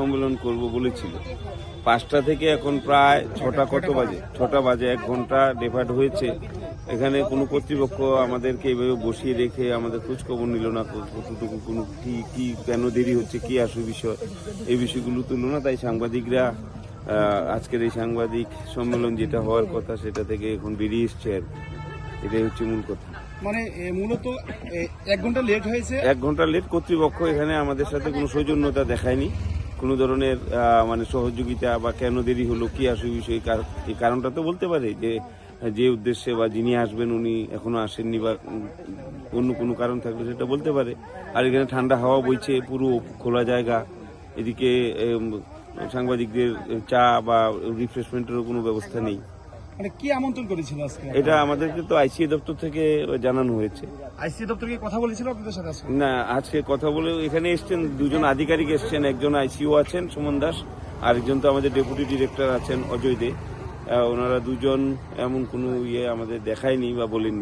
সম্মেলন করব বলেছিল। পাঁচটা থেকে এখন প্রায় ছটা কত বাজে? ছটা বাজে এক ঘণ্টা ডেপার্ট হয়েছে। এখানে কোনো কর্তৃপক্ষ আমাদেরকে এইভাবে বসিয়ে রেখে আমাদের খোঁজখবর নিল না কতটুকু কোনো কি কি কেন দেরি হচ্ছে কি আসু বিষয় এই বিষয়গুলো তুললো না। তাই সাংবাদিকরা আজকের এই সাংবাদিক সম্মেলন যেটা হওয়ার কথা সেটা থেকে এখন বেরিয়ে এসছে আর এটাই হচ্ছে মূল কথা। মানে মূলত এক ঘণ্টা লেট হয়েছে? এক ঘণ্টা লেট কর্তৃপক্ষ এখানে আমাদের সাথে কোনো সৌজন্যতা দেখায়নি। কোনো ধরনের মানে সহযোগিতা বা কেন দেরি হলো, কি আসে বিষয় এই কারণটা তো বলতে পারে যে যে উদ্দেশ্যে বা যিনি আসবেন উনি এখনও আসেননি বা অন্য কোনো কারণ থাকলে সেটা বলতে পারে। আর এখানে ঠান্ডা হাওয়া বইছে, পুরো খোলা জায়গা। এদিকে সাংবাদিকদের চা বা রিফ্রেশমেন্টেরও কোনো ব্যবস্থা নেই। মানে কি আমন্ত্রণ করেছিল আজকে এটা আমাদেরকে তো আইসিএ দপ্তর থেকে জানানো হয়েছে। কথা বলেছিল আপনাদের সাথে আজকে? না আজকে কথা বলে এখানে এসছেন দুজন আধিকারিক এসছেন একজন আইসিও আছেন সুমন দাস আরেকজন তো আমাদের ডেপুটি ডিরেক্টর আছেন অজয় দে। ওনারা দুজন এমন কোনো ইয়ে আমাদের দেখায়নি বা বলেননি।